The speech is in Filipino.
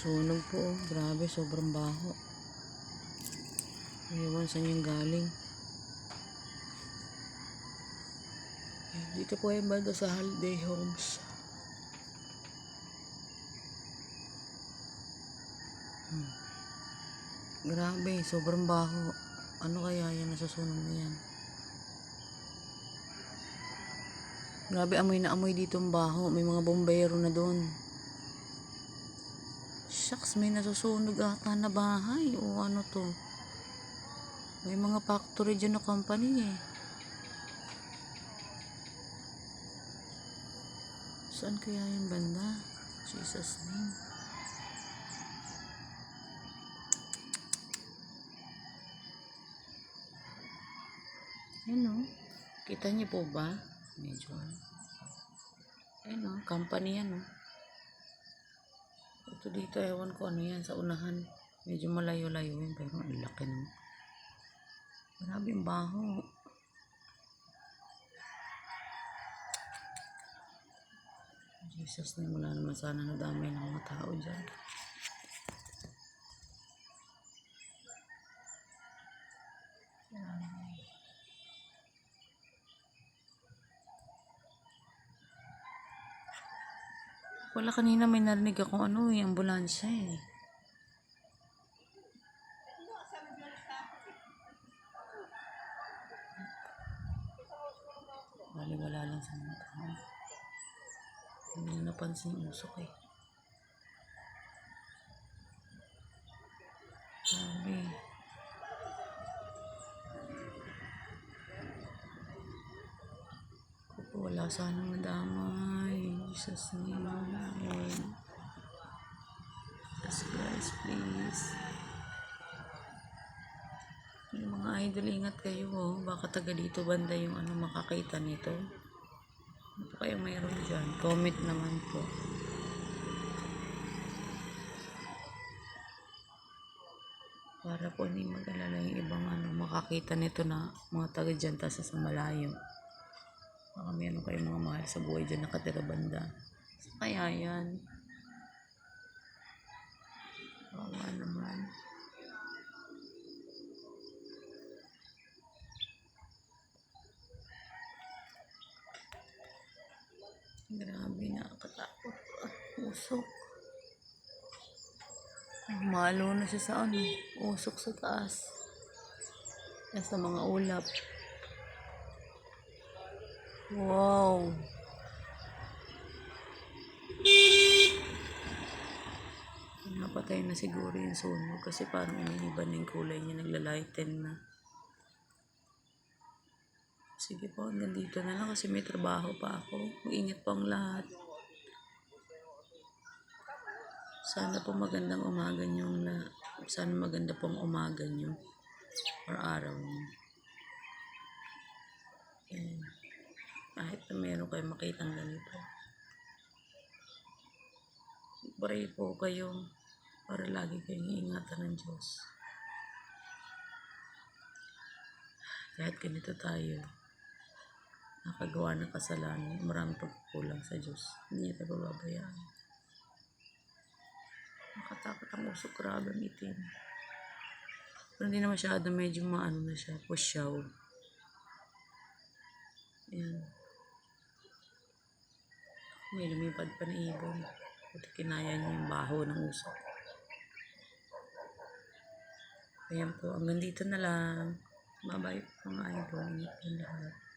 Sunog po, oh. grabe, sobrang baho. Ewan saan yung galing. Dito po yung banda sa Holiday Homes. Hmm. Grabe, sobrang baho. Ano kaya yan nasusunog na yan? Grabe, amoy na amoy dito ang baho. May mga bombero na doon. Shucks, may nasusunog ata na bahay. O ano to? May mga factory dyan na company eh. Saan kaya yung banda? Jesus name. Ayun o. Kita niyo po ba? Medyo. Ayun o. Company yan o. Ito dito, ewan ko ano yan sa unahan. Medyo malayo-layo yun, pero ang laki naman. Grabe ang baho. Jesus na wala naman sana nadamay ng mga tao dyan. Wala kanina may narinig ako ano eh, ambulansya eh. Bali wala lang sa mga tao. Hindi na napansin yung usok eh. Sabi. Wala sana madamay. Jesus name, Lord. Yes, guys, please. Yung mga idol, ingat kayo oh. Baka taga dito banda yung ano makakita nito. Ano po kayong mayroon dyan? Comment naman po. Para po hindi mag-alala yung ibang ano, makakita nito na mga taga dyan tas sa malayo. Baka meron kayong mga mahal sa buhay dyan nakatira banda. So, kaya yan. Bawa naman. Grabe, nakakatakot. Ah, usok. Malo na siya sa ano, usok sa taas. Nasa mga ulap. Wow. Napatay na siguro yung sunog kasi parang iniiba na yung kulay niya, naglalighten na. Sige po, hanggang dito na lang kasi may trabaho pa ako. Mag-ingat po ang lahat. Sana po magandang umaga niyo na sana maganda pong umaga niyo or araw niyo. Yan. Kahit na meron kayo makitang ganito. Pray po kayo para lagi kayong iingatan ng Diyos. Kahit ganito tayo, nakagawa ng kasalanan, marami pagkukulang sa Diyos. Hindi niya tayo pababayaan. Nakatakot ang usok, grabe ang itim. Pero hindi na masyado, medyo maano na siya, pusyaw. Ayan. May lumipad pa na ibon. Buti kinaya niya yung baho ng usok. Ayan po, hanggang dito na lang. Bye-bye mga idol. Ingat po lahat.